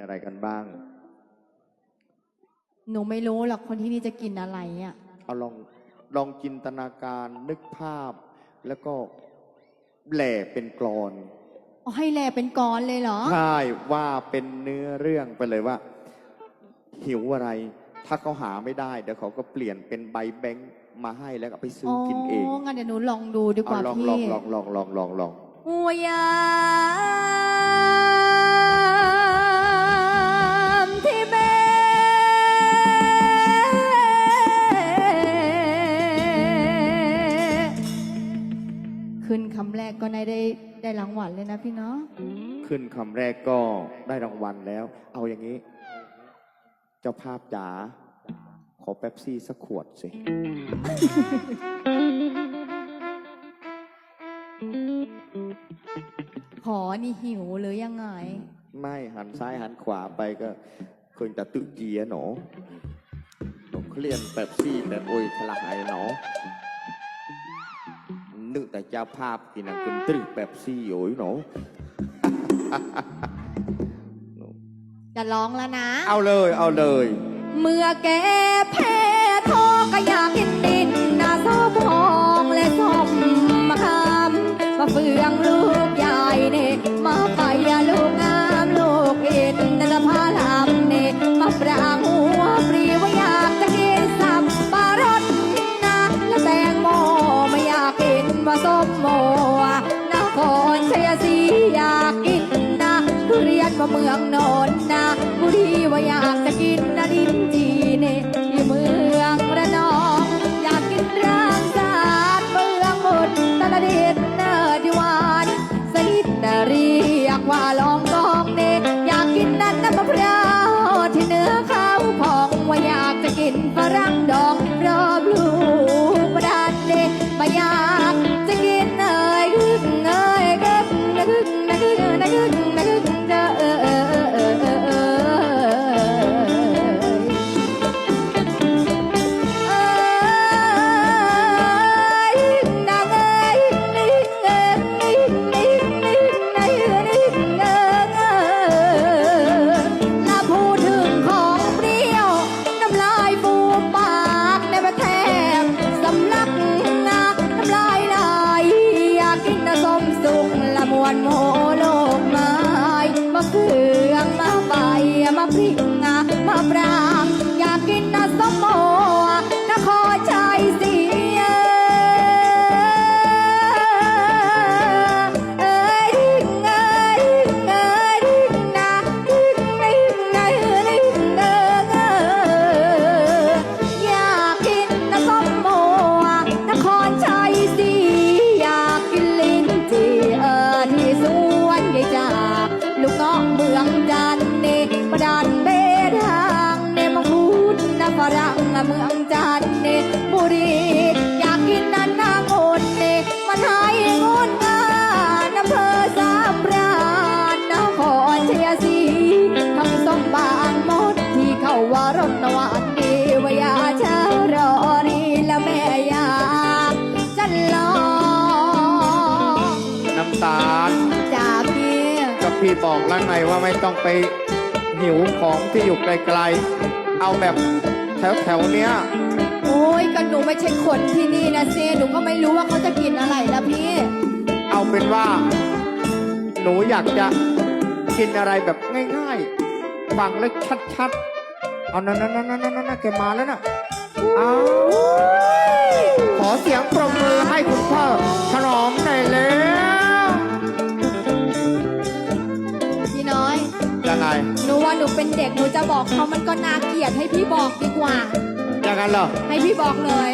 อะไรกันบ้าง หนูไม่รู้หรอกคนที่นี่จะกินอะไรอะ เอาลองลองจินตนาการนึกภาพ แล้วก็แหล่เป็นกรอนเอาให้แลเป็นก้อนเลยเหรอ ใช่ว่าเป็นเนื้อเรื่องไปเลยว่า หิวอะไร ถ้าเขาหาไม่ได้ เดี๋ยวเขาก็เปลี่ยนเป็นใบแบงค์มาให้แล้วก็ไปซื้ออกินเอง งั้นเดี๋ยวหนูลองดูดีกเอาว่าลองพี่ลองลองลองลองลองลองหัวยา กก็ได้ได้ได้รางวัลเลยนะพี่เนาะขึ้นคำแรกก็ได้รางวัลแล้ว เอาอย่างนี้ เจ้าภาพจ๋าขอเป๊ปซี่สักขวดสิ ขอนี่หิวหรือยังไง ไม่หันซ้ายหันขวาไปก็เคยแต่ตึกเกียหนอหนูเคลียนเป๊ปซี่แต่โอ้ยทลายหนอ นึกแต่เจ้าภาพกินนังคุณตรึกเป๊ปซี่โอ้ยหนอจะร้องแล้วนะ เอาเลยเอาเลย เมื่อแกแพ้ท้องก็อยากกินดินนาส้มหองและส้มมะขามมาเฟืองลูกใหญ่เน่มาไฟลูกงามลูกอิดนันพาลามเน่มาปราง ทุเมาเมืองโนนนะบุรีว่าอยากจะกิน พี่บอกแล้วไงว่าไม่ต้องไปหิวของที่อยู่ไกลๆ เอาแบบแถวๆเนี้ย โอ้ยก็หนูไม่ใช่คนที่นี่นะเซหนูก็ไม่รู้ว่าเขาจะกินอะไรละพี่ เอาเป็นว่า หนูอยากจะกินอะไรแบบง่ายๆ ฟังแล้วชัดๆ เอานั่นนั่นนั่นนั่นนั่นแกมาแล้วน่ะเอาขอเสียงปรบมือให้คุณ บอกเขามันก็น่าเกลียดให้พี่บอกดีกว่า อย่างนั้นเหรอ ให้พี่บอกเลย